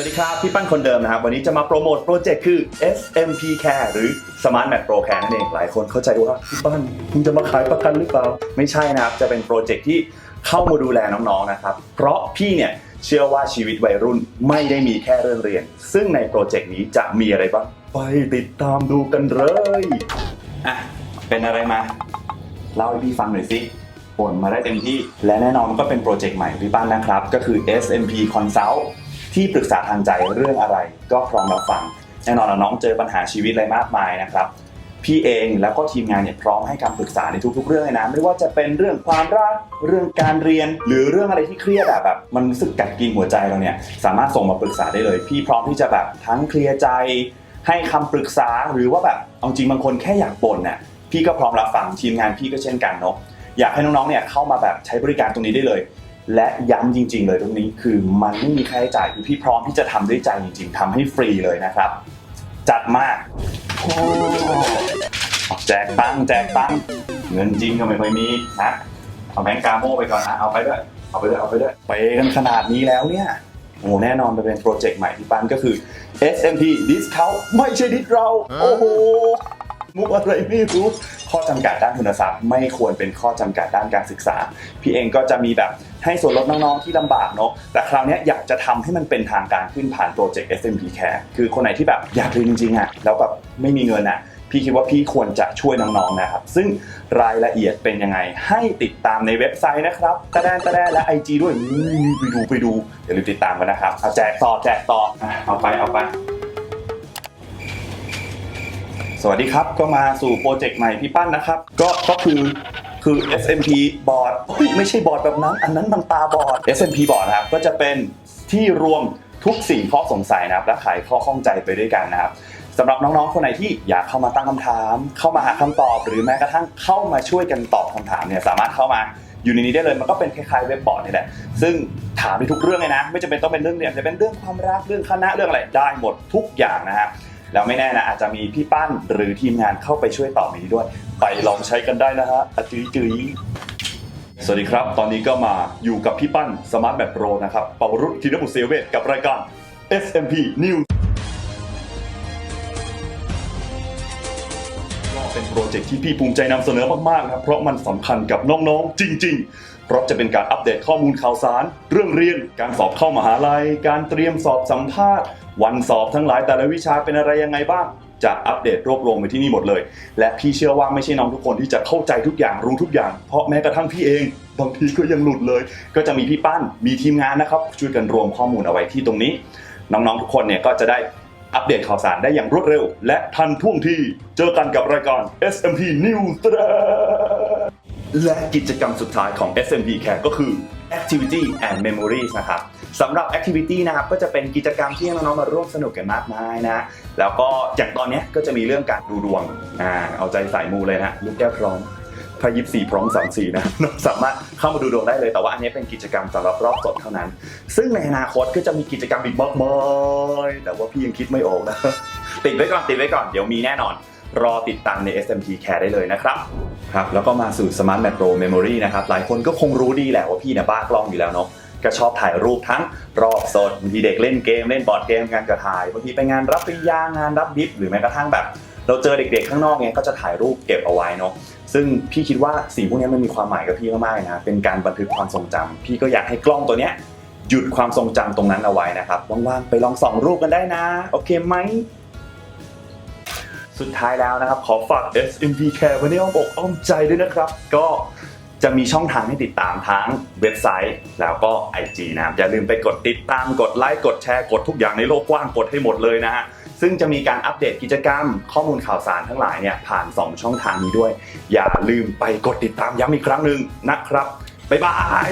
สวัสดีครับ พี่ปั้นคนเดิมนะครับ วันนี้จะมาโปรโมทโปรเจกต์คือ SMP Care หรือ Smart Mat Pro Care นั่นเอง หลายคนเข้าใจว่า พี่ปั้นคุณจะมาขายประกันหรือเปล่า ไม่ใช่นะครับ จะเป็นโปรเจกต์ที่เข้ามาดูแลน้องๆนะครับ เพราะพี่เนี่ยเชื่อว่าชีวิตวัยรุ่นไม่ได้มีแค่เรื่องเรียน ซึ่งในโปรเจกต์นี้จะมีอะไรบ้างไปติดตามดูกันเลยอะเป็นอะไรมาเล่าให้พี่ฟังหน่อยสิบ่นมาได้เต็มที่ และแน่นอนก็เป็นโปรเจกต์ใหม่พี่ปั้นนะครับ ก็คือ SMP Consult ที่ปรึกษาทางใจเรื่องอะไร ก็พร้อมรับฟังแน่นอนน้องเจอปัญหาชีวิตอะไรมากมายนะครับพี่เองแล้วก็ทีมงานเนี่ยพร้อมให้คำปรึกษาในทุก ๆ เรื่องเลยนะไม่ว่าจะเป็นเรื่องความรักเรื่องการเรียน หรือเรื่องอะไรที่เครียดอะแบบ มันรู้สึกกัดกินหัวใจเราเนี่ยสามารถส่งมาปรึกษาได้เลย พี่พร้อมที่จะแบบทั้งเคลียร์ใจ ให้คำปรึกษาหรือว่าแบบเอาจริงบางคนแค่อยากบ่นน่ะพี่ก็พร้อมรับฟังทีมงานพี่ก็เช่นกันเนาะอยากให้น้องๆเนี่ยเข้ามาแบบใช้บริการตรงนี้ได้เลย และย้ำจริง ๆ เลยตรงนี้คือมันไม่มีค่าใช้จ่ายคือพี่พร้อมที่จะทำด้วยใจจริง ๆทำให้ฟรีเลยนะครับ จัดมากโอ้แจกตังค์แจกตังค์เงินจริงก็ไม่ค่อยมีนะเอาแบงก์กาโมไปก่อนนะเอาไปด้วยเอาไปด้วยเอาไปด้วยไปกันขนาดนี้แล้วเนี่ยโอ้แน่นอนมันเป็นโปรเจกต์ใหม่ที่ปันก็คือ SMP Discount ไม่ใช่ดิสเราโอ้โห มุกอะไรไม่รู้ข้อจำกัดด้านทุนทรัพย์ไม่ควรเป็นข้อจำกัดด้านการศึกษา พี่เองก็จะมีแบบให้ส่วนลดน้องๆที่ลำบากเนาะแต่คราวนี้อยากจะทำให้มันเป็นทางการขึ้นผ่านโปรเจกต์ SMP Care คือคนไหนที่แบบอยากเรียนจริงๆอะแล้วแบบไม่มีเงินอะพี่คิดว่าพี่ควรจะช่วยน้องๆนะครับ ซึ่งรายละเอียดเป็นยังไง ให้ติดตามในเว็บไซต์นะครับตะแดนตะแดนและ IG ด้วยไปดูไปดูอย่าลืมติดตามกันนะครับเอาแจกต่อแจกต่อเอาไปเอาไป สวัสดีครับ ก็มาสู่โปรเจกต์ใหม่พี่ปั้นนะครับ ก็ก็คือคือ SMP บอร์ดไม่ใช่บอร์ดแบบนั้น อันนั้นมันตาบอร์ด SMP บอร์ดนะครับ ก็จะเป็นที่รวมทุกสิ่งข้อสงสัยนะครับ และไขข้อข้องใจไปด้วยกันนะครับสำหรับน้องๆ คนไหนที่อยากเข้ามาตั้งคำถาม เข้ามาหาคำตอบ หรือแม้กระทั่งเข้ามาช่วยกันตอบคำถามเนี่ยสามารถเข้ามาอยู่ในนี้ได้เลยมันก็เป็นคล้ายๆเว็บบอร์ดนี่แหละซึ่งถามได้ทุกเรื่องเลยนะ ไม่จำเป็นต้องเป็นเรื่องเรียนจะเป็นเรื่องความรักเรื่องคณะเรื่องอะไรได้หมดทุกอย่างนะฮะ แล้วไม่แน่นะอาจจะมีพี่ปั้นหรือทีมงานเข้าไปช่วยต่อในี้ด้วย ไปลองใช้กันได้นะฮะอะจุยจุยสวัสดีครับ ตอนนี้ก็มาอยู่กับพี่ปั้นสมาร์ทแมทโปรนะครับเปารุธธีรบุตรเซเวตกับรายการ SMP News โปรเจกต์ที่พี่ภูมิใจนำเสนอมากๆนะครับเพราะมันสำคัญกับน้องๆ จริง ๆ เพราะจะเป็นการอัปเดตข้อมูลข่าวสาร เรื่องเรียน การสอบเข้ามหาลัย การเตรียมสอบสัมภาษณ์ วันสอบทั้งหลายแต่ละวิชาเป็นอะไรยังไงบ้างจะอัปเดตรวบรวมไว้ที่นี่หมดเลย และพี่เชื่อว่าไม่ใช่น้องทุกคนที่จะเข้าใจทุกอย่างรู้ทุกอย่าง เพราะแม้กระทั่งพี่เองบางทีก็ยังหลุดเลย ก็จะมีพี่ปั้นมีทีมงานนะครับ ช่วยกันรวมข้อมูลเอาไว้ที่ตรงนี้ น้องๆทุกคนเนี่ยก็จะได้ อัปเดตข่าวสารได้อย่างรวดเร็ว และทันท่วงทีเจอกันกับรายการ SMP News และกิจกรรมสุดท้ายของ SMP Care ก็คือ Activity and Memories นะครับสำหรับ Activity นะครับก็จะเป็นกิจกรรมที่ให้น้องๆมาร่วมสนุกกันมากมายนะ แล้วก็อย่างตอนนี้ก็จะมีเรื่องการดูดวงอ่าเอาใจใส่มูเลยนะลูกแก้วพร้อม พระยิบสี่พร้อมสามสี่นะสามารถเข้ามาดูดวงได้เลยแต่ว่าอันนี้เป็นกิจกรรมสำหรับรอบสดเท่านั้น ซึ่งในอนาคตก็จะมีกิจกรรมอีกมากมายแต่ว่าพี่ยังคิดไม่ออกนะติดไว้ก่อนติดไว้ก่อนเดี๋ยวมีแน่นอน รอติดตามใน SMT Care ได้เลยนะครับครับแล้วก็มาสู่ Smart Macro Memory นะครับหลายคนก็คงรู้ดีแหละว่าพี่เนี่ยบ้ากล้องอยู่แล้วเนาะก็ชอบถ่ายรูปทั้งรอบสดบางทีเด็กเล่นเกมเล่นบอร์ดเกมงานก็ถ่ายบางทีไปงานรับปริญญางานรับดิฟหรือแม้กระทั่งแบบ เราเจอเด็กๆข้างนอกเนี่ยก็จะถ่ายรูปเก็บเอาไว้เนาะซึ่งพี่คิดว่าสิ่งพวกนี้มันมีความหมายกับพี่มากๆนะเป็นการบันทึกความทรงจำพี่ก็อยากให้กล้องตัวเนี้ยหยุดความทรงจำตรงนั้นเอาไว้นะครับว่างๆไปลองส่องรูปกันได้นะ โอเคไหมสุดท้ายแล้วนะครับ ขอฝาก SMP Care ไว้ในอ้อมอกอ้อมใจด้วยนะครับ ก็จะมีช่องทางให้ติดตามทั้งเว็บไซต์แล้วก็ IG นะครับอย่าลืมไปกดติดตามกดไลค์กดแชร์กดทุกอย่างในโลกกว้างกดให้หมดเลยนะฮะ ซึ่งจะมีการอัปเดตกิจกรรม ข้อมูลข่าวสารทั้งหลายเนี่ยผ่าน 2 ช่องทางนี้ด้วย อย่าลืมไปกดติดตามย้ำอีกครั้งหนึ่งนะครับบ๊ายบาย